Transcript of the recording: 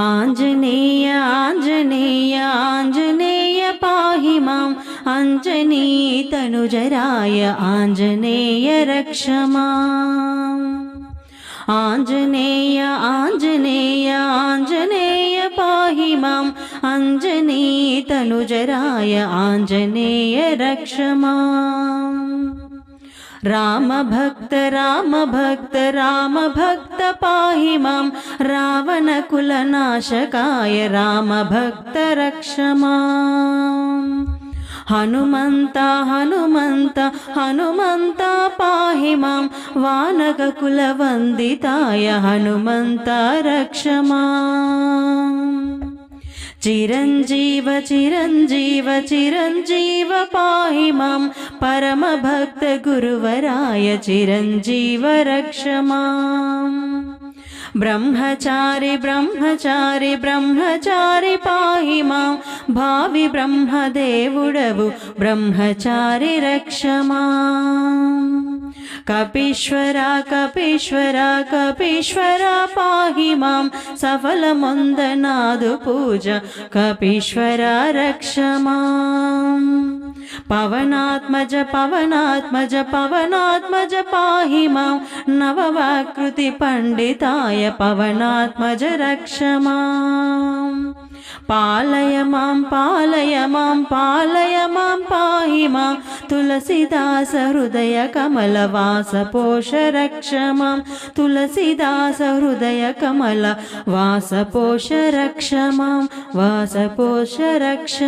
आञ्जनेय आञ्जनेय आञ्जनेय पाहि माम्। अञ्जनीतनुजराय आञ्जनेय रक्ष माम्। आञ्जनेय आञ्जनेय आञ्जनेय पाहि माम्। अञ्जनीतनुजराय आञ्जनेय रक्ष రామ భక్త రామ భక్త రామ భక్త పాహి మాం. రావణ కుల నాశకాయ రామ భక్త రక్షమా హనుమంత హనుమంత హనుమంత పాహి మాం. వానక కుల వందితాయ హనుమంత రక్షమా चिरञ्जीव चिरञ्जीव चिरञ्जीव पाहि मां। परमभक्तगुरुवराय चिरञ्जीव रक्ष माम् ब्रह्मचारि ब्रह्मचारि ब्रह्मचारि पाहि मां। भावि ब्रह्मदेवुडवु ब्रह्मचारि रक्ष माम् कपीश्वर कपीश्वर कपीश्वर पाहि मां सफलमुन्दनादु पूज कपीश्वर रक्ष माम् పవనాత్మజ పవనాత్మజ పవనాత్మజ పాహి మాం నవవాకృతి పండితాయ పవనాత్మజ రక్ష మాం పాలయ మాం పాలయ మాం పాలయ మాం పాహి మాం తులసిదాస హృదయ కమలవాస పోష రక్ష మాం తులసిదాస హృదయ కమల వాస పోష రక్ష వాస పోష రక్ష